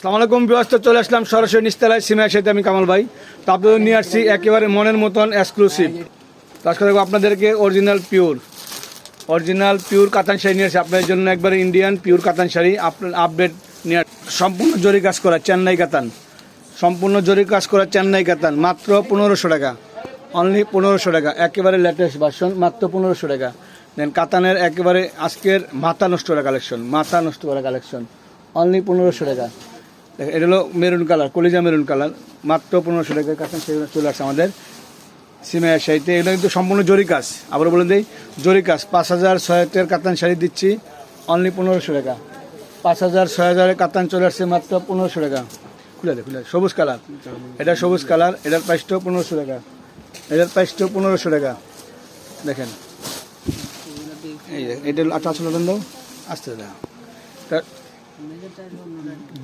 সালাম আলাইকুম বিবাস্ত চলে আসলাম সরাসরি নিস্তালায় সিমের সাথে আমি কামাল ভাই। তো আপনাদের নিয়ে আসছি একেবারে মনের মতন এক্সক্লুসিভ তার সাথে আপনাদেরকে অরিজিনাল পিওর অরিজিনাল পিওর কাতান শাড়ি নিয়ে আসছি আপনাদের জন্য একবারে ইন্ডিয়ান পিওর কাতান শাড়ি। আপনার আপডেট নিয়ে সম্পূর্ণ জরি কাজ করা চেন্নাই কাতান। সম্পূর্ণ জরি কাজ করা চেন্নাই কাতান। মাত্র পনেরোশো টাকা। অনলি পনেরোশো টাকা। একেবারে লেটেস্ট ভার্সন মাত্র পনেরোশো টাকা। দেন কাতানের একেবারে আজকের মাথা নষ্ট করা কালেকশন মাথা নষ্ট করা কালেকশন অনলি পনেরোশো টাকা। দেখেন এটা হলো মেরুন কালার, কলিজা মেরুন কালার। মাত্র পনেরোশো টাকা কাতান সেগুলো চলে আসছে আমাদের সিমে শাড়িতে। এটা কিন্তু সম্পূর্ণ জরি কাজ। আবার বলে দিই, জরি কাজ। পাঁচ হাজার ছয় হাজার কাতান শাড়ি দিচ্ছি অনলি পনেরোশো টাকা। পাঁচ হাজার ছয় হাজারের কাতান চলে আসছে মাত্র পনেরোশো টাকা। খুলে দে, খুলে সবুজ কালার। এটা সবুজ কালার, এটার প্রাইসটাও পনেরোশো টাকা। এটার প্রাইসটাও পনেরোশো টাকা। দেখেন। এই এটা আচ্ছা আসলে দাও। আসতে দাও।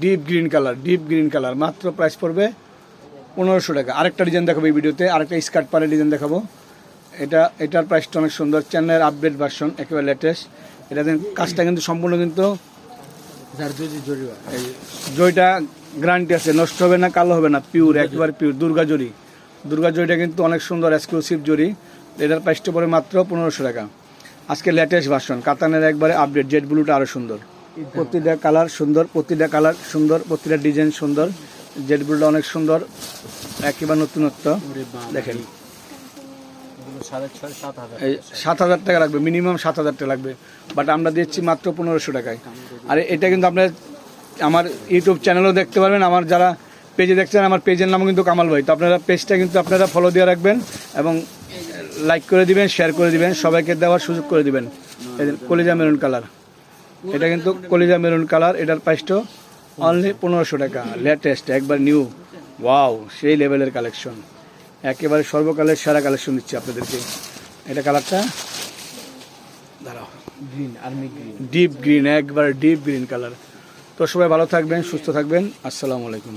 Deep green colour deep green colour মাত্র প্রাইস পড়বে পনেরোশো টাকা। আরেকটা ডিজাইন দেখাবো এই ভিডিওতে আরেকটা স্কার্ট পারে ডিজাইন দেখাবো। এটা এটার প্রাইসটা অনেক সুন্দর। চেন্নাইয়ের আপডেট ভার্সন একেবারে লেটেস্ট এটা কাজটা কিন্তু সম্পূর্ণ কিন্তু এই জয়টা গ্যারান্টি আছে। নষ্ট হবে না কালো হবে না পিওর একবার পিওর দুর্গা জরি দুর্গা জরিটা কিন্তু অনেক সুন্দর এক্সক্লুসিভ জরি এটার প্রাইসটা পড়ে মাত্র পনেরোশো টাকা। আজকে লেটেস্ট ভার্সন কাতানের একবারে আপডেট জেড ব্লুটা আরও সুন্দর। প্রতিটা কালার সুন্দর প্রতিটা কালার সুন্দর প্রতিটা ডিজাইন সুন্দর জেড ব্লুটা অনেক সুন্দর একেবারে নতুনত্ব। দেখেন। সাত হাজার টাকা লাগবে মিনিমাম সাত হাজার টাকা লাগবে বাট আমরা দিচ্ছি মাত্র পনেরোশো টাকায়। আর এটা কিন্তু আপনার আমার ইউটিউব চ্যানেলও দেখতে পারবেন আমার যারা পেজে দেখছেন আমার পেজের নাম কিন্তু কামাল ভাই। তো আপনারা পেজটা কিন্তু আপনারা ফলো দিয়ে রাখবেন এবং লাইক করে দিবেন শেয়ার করে দিবেন সবাইকে দেওয়ার সুযোগ করে দিবেন। কলিজা মেরুন কালার এটা কিন্তু কলিজা মেরুন কালার এটার প্রাইসটা অনলি পনেরোশো টাকা লেটেস্ট একবার নিউ ওয়াও সেই লেভেলের কালেকশন একেবারে সর্বকালের সেরা কালেকশন দিচ্ছি আপনাদেরকে। এটা কালারটা? দাঁড়াও। Green army green deep green একবার ডিপ গ্রিন কালার তো সবাই ভালো থাকবেন সুস্থ থাকবেন। আসসালামু আলাইকুম।